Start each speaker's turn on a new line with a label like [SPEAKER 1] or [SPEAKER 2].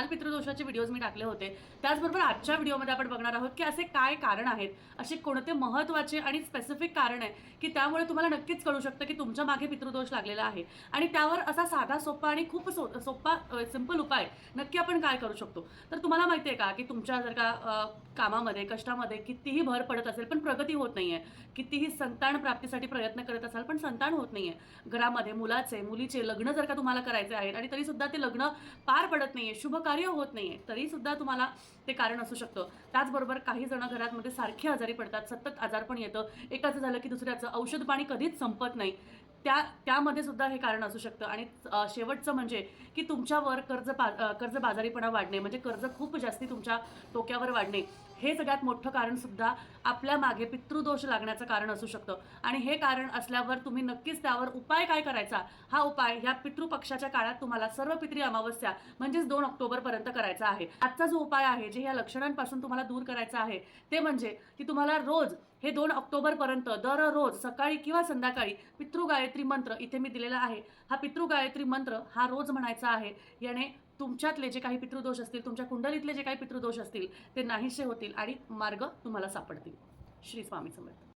[SPEAKER 1] काल पितृदोषाचे व्हिडिओज मी टाकले होते. त्याचबरोबर आजच्या व्हिडिओमध्ये आपण बघणार आहोत की असे काय कारण आहेत असे कोणते महत्त्वाचे आणि स्पेसिफिक कारण आहे की त्यामुळे तुम्हाला नक्कीच कळू शकतं की तुमच्या मागे पितृदोष लागलेला आहे. आणि त्यावर असा साधा सोपा आणि खूप सो सोपा सिंपल उपाय नक्की आपण काय करू शकतो? तर तुम्हाला माहिती आहे का की तुमच्या जर का कामामध्ये कष्टामध्ये कितीही भर पडत असेल पण प्रगती होत नाहीये. कितीही संतान प्राप्तीसाठी प्रयत्न करत असाल पण संतान होत नाहीये. घरामध्ये मुलाचे मुलीचे लग्न जर का तुम्हाला करायचे आहेत आणि तरी सुद्धा ते लग्न पार पडत नाहीये शुभ कार्य होत नाही तरी सुद्धा तुम्हाला ते कारण असू शकतं. त्याचबरोबर काही जण घरामध्ये सारखे आजारी पडतात सतत आजार पण येतं. एकाचं झालं की दुसऱ्याचं. औषध पाणी कधीच संपत नाही. त्या त्यामध्ये सुद्धा हे कारण असू शकतं. आणि शेवटचं म्हणजे की तुमच्यावर कर्ज पा कर्जबाजारीपणा वाढणे म्हणजे कर्ज खूप जास्ती तुमच्या डोक्यावर वाढणे हे सगळ्यात मोठं कारण सुद्धा आपल्या मागे पितृदोष लागण्याचं कारण असू शकतं. आणि हे कारण असल्यावर तुम्ही नक्कीच त्यावर उपाय काय करायचा? हा उपाय ह्या पितृपक्षाच्या काळात तुम्हाला सर्व पितृ अमावस्या म्हणजेच दोन ऑक्टोबरपर्यंत करायचा आहे. आजचा जो उपाय आहे जे ह्या लक्षणांपासून तुम्हाला दूर करायचा आहे ते म्हणजे की तुम्हाला रोज हे दोन ऑक्टोबरपर्यंत दररोज सकाळी किंवा संध्याकाळी पितृ गायत्री मंत्र इथे मी दिलेला आहे. हा पितृ गायत्री मंत्र हा रोज म्हणायचा आहे. याने तुमच्यातले जे काही पितृदोष असतील तुमच्या कुंडलीतले जे काही पितृदोष असतील ते नाहीसे होतील आणि मार्ग तुम्हाला सापडतील. श्री स्वामी समर्थ.